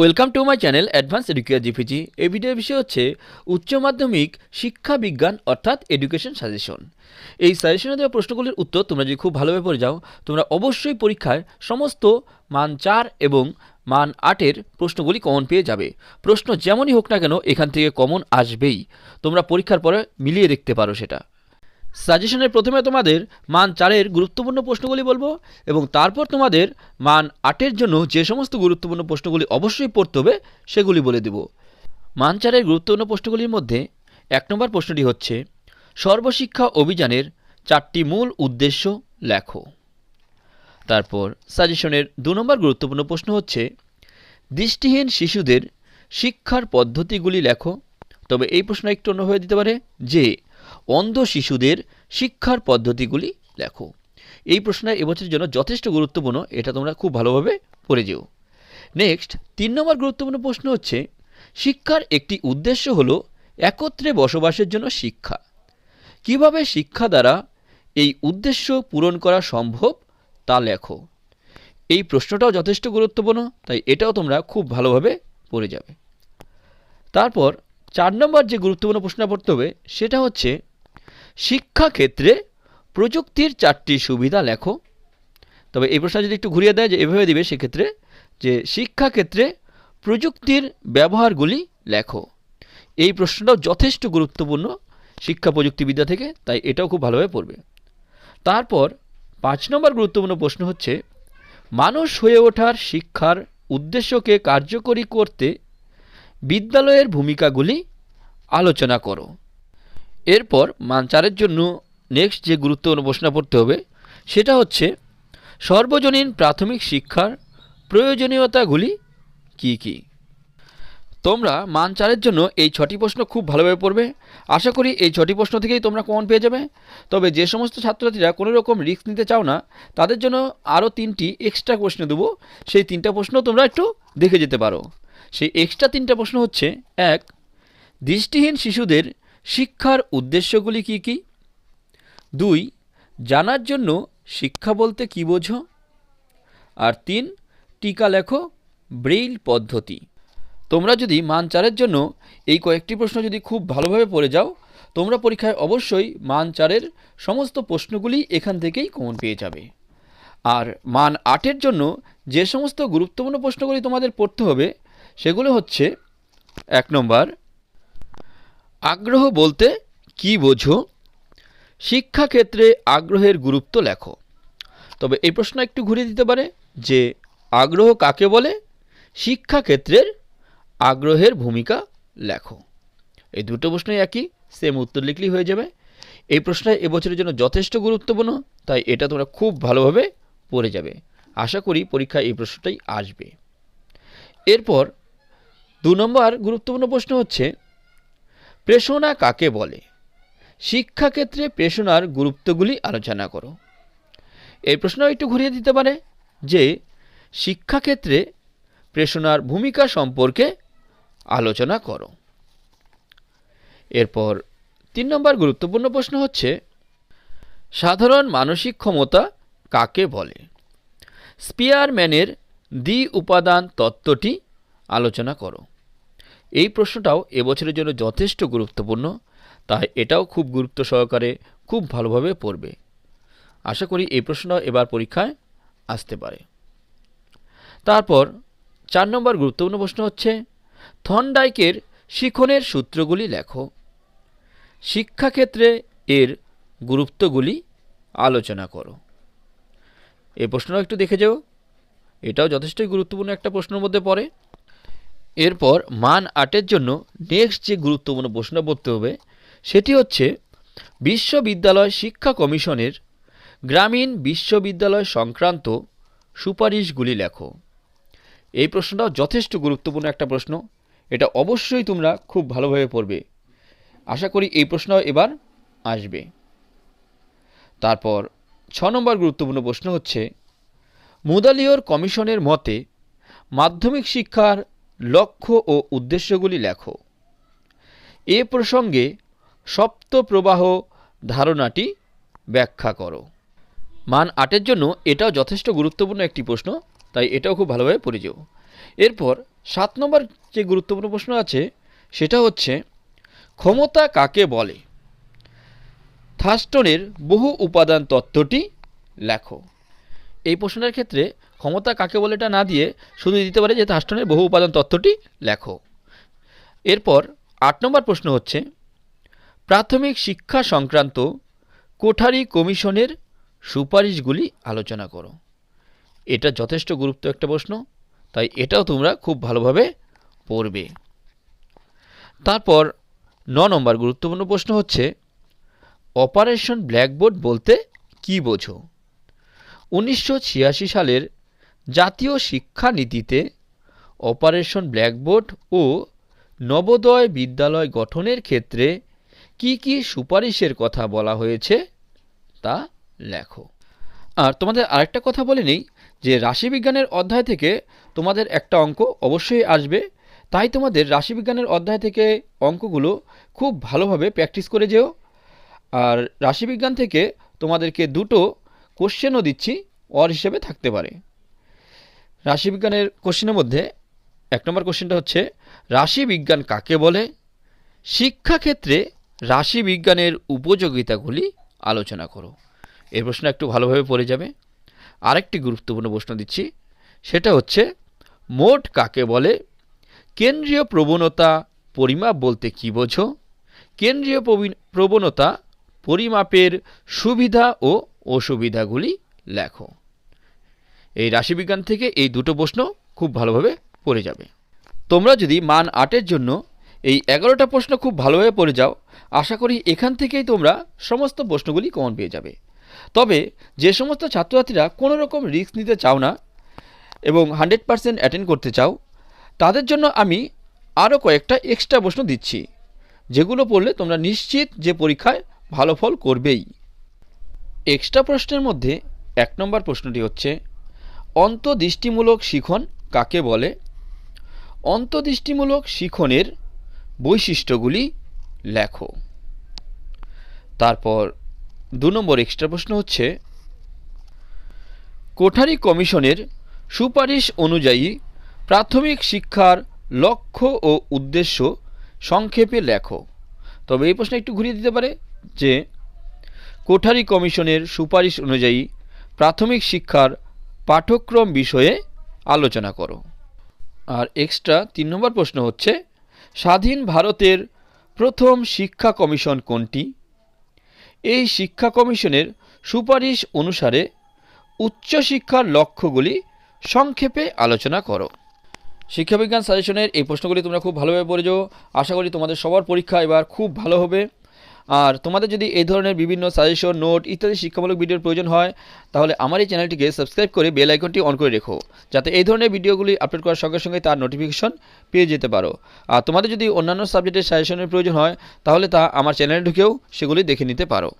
Welcome to my channel advance educare GPG এই ভিডিওর বিষয় হচ্ছে উচ্চ মাধ্যমিক শিক্ষা বিজ্ঞান, অর্থাৎ এডুকেশন সাজেশন এই সাজেশনে দেওয়া প্রশ্নগুলির উত্তর তোমরা যদি খুব ভালোভাবে পড়ে যাও, তোমরা অবশ্যই পরীক্ষায় সমস্ত মান চার এবং মান আটের প্রশ্নগুলি কমন পেয়ে যাবে। প্রশ্ন যেমনই হোক না কেন, এখান থেকে কমন আসবেই। তোমরা পরীক্ষার পরে মিলিয়ে দেখতে পারো সেটা। সাজেশনের প্রথমে তোমাদের মান চারের গুরুত্বপূর্ণ প্রশ্নগুলি বলব এবং তারপর তোমাদের মান আটের জন্য যে সমস্ত গুরুত্বপূর্ণ প্রশ্নগুলি অবশ্যই পড়তে হবে সেগুলি বলে দেব। মান চারের গুরুত্বপূর্ণ প্রশ্নগুলির মধ্যে এক নম্বর প্রশ্নটি হচ্ছে, সর্বশিক্ষা অভিযানের চারটি মূল উদ্দেশ্য লেখো। তারপর সাজেশনের দু নম্বর গুরুত্বপূর্ণ প্রশ্ন হচ্ছে, দৃষ্টিহীন শিশুদের শিক্ষার পদ্ধতিগুলি লেখো। তবে এই প্রশ্ন একটু অন্য হয়ে দিতে পারে যে অন্ধ শিশুদের শিক্ষার পদ্ধতিগুলি লেখো। এই প্রশ্নটা এবছরের জন্য যথেষ্ট গুরুত্বপূর্ণ, এটা তোমরা খুব ভালোভাবে পড়ে যেও। নেক্সট তিন নম্বর গুরুত্বপূর্ণ প্রশ্ন হচ্ছে, শিক্ষার একটি উদ্দেশ্য হলো একত্রে বসবাসের জন্য শিক্ষা। কীভাবে শিক্ষা দ্বারা এই উদ্দেশ্য পূরণ করা সম্ভব তা লেখো। এই প্রশ্নটাও যথেষ্ট গুরুত্বপূর্ণ, তাই এটাও তোমরা খুব ভালোভাবে পড়ে যাবে। তারপর চার নম্বর যে গুরুত্বপূর্ণ প্রশ্ন পড়তে হবে, সেটা হচ্ছে, শিক্ষাক্ষেত্রে প্রযুক্তির চারটি সুবিধা লেখো। তবে এই প্রশ্ন যদি একটু ঘুরিয়ে দেয় যে এভাবে দিবে, সেক্ষেত্রে যে শিক্ষাক্ষেত্রে প্রযুক্তির ব্যবহারগুলি লেখো। এই প্রশ্নটাও যথেষ্ট গুরুত্বপূর্ণ শিক্ষা প্রযুক্তিবিদ্যা থেকে, তাই এটাও খুব ভালোভাবে পড়বে। তারপর পাঁচ নম্বর গুরুত্বপূর্ণ প্রশ্ন হচ্ছে, মানুষ হয়ে ওঠার শিক্ষার উদ্দেশ্যকে কার্যকরী করতে বিদ্যালয়ের ভূমিকাগুলি আলোচনা করো। এরপর মানচারের জন্য নেক্সট যে গুরুত্বপূর্ণ প্রশ্ন পড়তে হবে, সেটা হচ্ছে সর্বজনীন প্রাথমিক শিক্ষার প্রয়োজনীয়তাগুলি কি কি? তোমরা মান চারের জন্য এই ছটি প্রশ্ন খুব ভালোভাবে পড়বে। আশা করি এই ছটি প্রশ্ন থেকেই তোমরা কমন পেয়ে যাবে। তবে যে সমস্ত ছাত্রছাত্রীরা কোনো রকম রিস্ক নিতে চাও না, তাদের জন্য আরও তিনটি এক্সট্রা প্রশ্ন দেবো। সেই তিনটা প্রশ্ন তোমরা একটু দেখে যেতে পারো। সেই এক্সট্রা তিনটা প্রশ্ন হচ্ছে, এক, দৃষ্টিহীন শিশুদের শিক্ষার উদ্দেশ্যগুলি কি কি? দুই, জানার জন্য শিক্ষা বলতে কি বোঝো? আর তিন, টিকা লেখো, ব্রেইল পদ্ধতি। তোমরা যদি মান চারের জন্য এই কয়েকটি প্রশ্ন যদি খুব ভালোভাবে পড়ে যাও, তোমরা পরীক্ষায় অবশ্যই মান চারের সমস্ত প্রশ্নগুলি এখান থেকেই কমন পেয়ে যাবে। আর মান আটের জন্য যে সমস্ত গুরুত্বপূর্ণ প্রশ্নগুলি তোমাদের পড়তে হবে সেগুলো হচ্ছে এক নম্বর, আগ্রহ বলতে কি বোঝো? শিক্ষাক্ষেত্রে আগ্রহের গুরুত্ব লেখো। তবে এই প্রশ্ন একটু ঘুরিয়ে দিতে পারে যে আগ্রহ কাকে বলে? শিক্ষাক্ষেত্রের আগ্রহের ভূমিকা লেখো। এই দুটো প্রশ্নই একই সেম উত্তর লিখলেই হয়ে যাবে। এই প্রশ্নটা এবছরের জন্য যথেষ্ট গুরুত্বপূর্ণ, তাই এটা তোমরা খুব ভালোভাবে পড়ে যাবে। আশা করি পরীক্ষায় এই প্রশ্নটাই আসবে। এরপর দু নম্বর গুরুত্বপূর্ণ প্রশ্ন হচ্ছে, প্রেষণা কাকে বলে? শিক্ষাক্ষেত্রে প্রেষণার গুরুত্বগুলি আলোচনা করো। এই প্রশ্ন একটু ঘুরিয়ে দিতে পারে যে, শিক্ষাক্ষেত্রে প্রেষণার ভূমিকা সম্পর্কে আলোচনা করো। এরপর তিন নম্বর গুরুত্বপূর্ণ প্রশ্ন হচ্ছে, সাধারণ মানসিক ক্ষমতা কাকে বলে? স্পিয়ারম্যানের দ্বি উপাদান তত্ত্বটি আলোচনা করো। এই প্রশ্নটাও এবছরের জন্য যথেষ্ট গুরুত্বপূর্ণ, তাই এটাও খুব গুরুত্ব সহকারে খুব ভালোভাবে পড়বে। আশা করি এই প্রশ্নটাও এবার পরীক্ষায় আসতে পারে। তারপর চার নম্বর গুরুত্বপূর্ণ প্রশ্ন হচ্ছে, থনডাইকের শিখনের সূত্রগুলি লেখো। শিক্ষাক্ষেত্রে এর গুরুত্বগুলি আলোচনা করো। এই প্রশ্নটাও একটু দেখে যাও। এটাও যথেষ্টই গুরুত্বপূর্ণ একটা প্রশ্নের মধ্যে পড়ে। এরপর মান আটের জন্য নেক্সট যে গুরুত্বপূর্ণ প্রশ্ন পড়তে হবে, সেটি হচ্ছে বিশ্ববিদ্যালয় শিক্ষা কমিশনের গ্রামীণ বিশ্ববিদ্যালয় সংক্রান্ত সুপারিশগুলি লেখো। এই প্রশ্নটাও যথেষ্ট গুরুত্বপূর্ণ একটা প্রশ্ন। এটা অবশ্যই তোমরা খুব ভালোভাবে পড়বে। আশা করি এই প্রশ্ন এবার আসবে। তারপর ছ নম্বর গুরুত্বপূর্ণ প্রশ্ন হচ্ছে, মুদালিয়র কমিশনের মতে মাধ্যমিক শিক্ষার লক্ষ্য ও উদ্দেশ্যগুলি লেখো। এ প্রসঙ্গে সপ্তপ্রবাহ ধারণাটি ব্যাখ্যা করো। মান আটের জন্য এটাও যথেষ্ট গুরুত্বপূর্ণ একটি প্রশ্ন, তাই এটাও খুব ভালোভাবে যেও। এরপর সাত নম্বর যে গুরুত্বপূর্ণ প্রশ্ন আছে, সেটা হচ্ছে, ক্ষমতা কাকে বলে? থাস্টনের বহু উপাদান তত্ত্বটি লেখো। এই প্রশ্নের ক্ষেত্রে ক্ষমতা কাকে বলে এটা না দিয়ে শুধু দিতে পারে যে থাস্টনের বহু উপাদান তত্ত্বটি লেখো। এরপর আট নম্বর প্রশ্ন হচ্ছে, প্রাথমিক শিক্ষা সংক্রান্ত কোঠারি কমিশনের সুপারিশগুলি আলোচনা করো। এটা যথেষ্ট গুরুত্ব একটা প্রশ্ন, তাই এটাও তোমরা খুব ভালোভাবে পড়বে। তারপর ন নম্বর গুরুত্বপূর্ণ প্রশ্ন হচ্ছে, অপারেশন ব্ল্যাকবোর্ড বলতে কি বোঝো? উনিশশো ছিয়াশি সালের জাতীয় শিক্ষানীতিতে অপারেশন ব্ল্যাকবোর্ড ও নবোদয় বিদ্যালয় গঠনের ক্ষেত্রে কি কি সুপারিশের কথা বলা হয়েছে তা লেখো। আর তোমাদের আরেকটা কথা বলে নেই যে রাশিবিজ্ঞানের অধ্যায় থেকে তোমাদের একটা অঙ্ক অবশ্যই আসবে, তাই তোমাদের রাশিবিজ্ঞানের অধ্যায় থেকে অঙ্কগুলো খুব ভালোভাবে প্র্যাকটিস করে যেও। আর রাশিবিজ্ঞান থেকে তোমাদেরকে দুটো কোশ্চেনও দিচ্ছি, অর হিসেবে থাকতে পারে। রাশিবিজ্ঞানের কোশ্চেনের মধ্যে এক নম্বর কোশ্চেনটা হচ্ছে, রাশিবিজ্ঞান কাকে বলে? শিক্ষাক্ষেত্রে রাশিবিজ্ঞানের উপযোগিতাগুলি আলোচনা করো। এই প্রশ্ন একটু ভালোভাবে পড়ে যাবে। আরেকটি গুরুত্বপূর্ণ প্রশ্ন দিচ্ছি, সেটা হচ্ছে, মোট কাকে বলে? কেন্দ্রীয় প্রবণতা পরিমাপ বলতে কী বোঝো? কেন্দ্রীয় প্রবণতা পরিমাপের সুবিধা ও অসুবিধাগুলি লেখো। এই রাশিবিজ্ঞান থেকে এই দুটো প্রশ্ন খুব ভালোভাবে পড়ে যাবে। তোমরা যদি মান আটের জন্য এই এগারোটা প্রশ্ন খুব ভালোভাবে পড়ে যাও, আশা করি এখান থেকেই তোমরা সমস্ত প্রশ্নগুলি কমন পেয়ে যাবে। তবে যে সমস্ত ছাত্রছাত্রীরা কোনো রকম রিস্ক নিতে চাও না এবং হান্ড্রেড পারসেন্ট অ্যাটেন্ড করতে চাও, তাদের জন্য আমি আরও কয়েকটা এক্সট্রা প্রশ্ন দিচ্ছি, যেগুলো পড়লে তোমরা নিশ্চিত যে পরীক্ষায় ভালো ফল করবেই। এক্সট্রা প্রশ্নের মধ্যে এক নম্বর প্রশ্নটি হচ্ছে অন্তদৃষ্টিমূলক শিখন কাকে বলে? অন্তদৃষ্টিমূলক শিখনের বৈশিষ্ট্যগুলি লেখো। তারপর দু নম্বর এক্সট্রা প্রশ্ন হচ্ছে, কোঠারি কমিশনের সুপারিশ অনুযায়ী প্রাথমিক শিক্ষার লক্ষ্য ও উদ্দেশ্য সংক্ষেপে লেখো। তবে এই প্রশ্ন একটু ঘুরিয়ে দিতে পারে যে, কোঠারি কমিশনের সুপারিশ অনুযায়ী প্রাথমিক শিক্ষার পাঠ্যক্রম বিষয়ে আলোচনা করো। আর এক্সট্রা তিন নম্বর প্রশ্ন হচ্ছে, স্বাধীন ভারতের প্রথম শিক্ষা কমিশন কোনটি? এই শিক্ষা কমিশনের সুপারিশ অনুসারে উচ্চশিক্ষার লক্ষ্যগুলি সংক্ষেপে আলোচনা করো। শিক্ষাবিজ্ঞান সাজেশনের এই প্রশ্নগুলি তোমরা খুব ভালোভাবে পড়ে যাও আশা করি তোমাদের সবার পরীক্ষা এবার খুব ভালো হবে। আর তোমাদের যদি এই ধরনের বিভিন্ন সাজেশন নোট ইত্যাদি শিক্ষামূলক ভিডিওর প্রয়োজন হয়, তাহলে আমার এই চ্যানেলটিকে সাবস্ক্রাইব করে বেল আইকনটি অন করে রেখো, যাতে এই ধরনের ভিডিওগুলি আপলোড করার সঙ্গে সঙ্গে তার নোটিফিকেশন পেয়ে যেতে পারো। আর তোমাদের যদি অন্যান্য সাবজেক্টের সাজেশনের প্রয়োজন হয়, তাহলে তা আমার চ্যানেলে ঢুকেও সেগুলি দেখে নিতে পারো।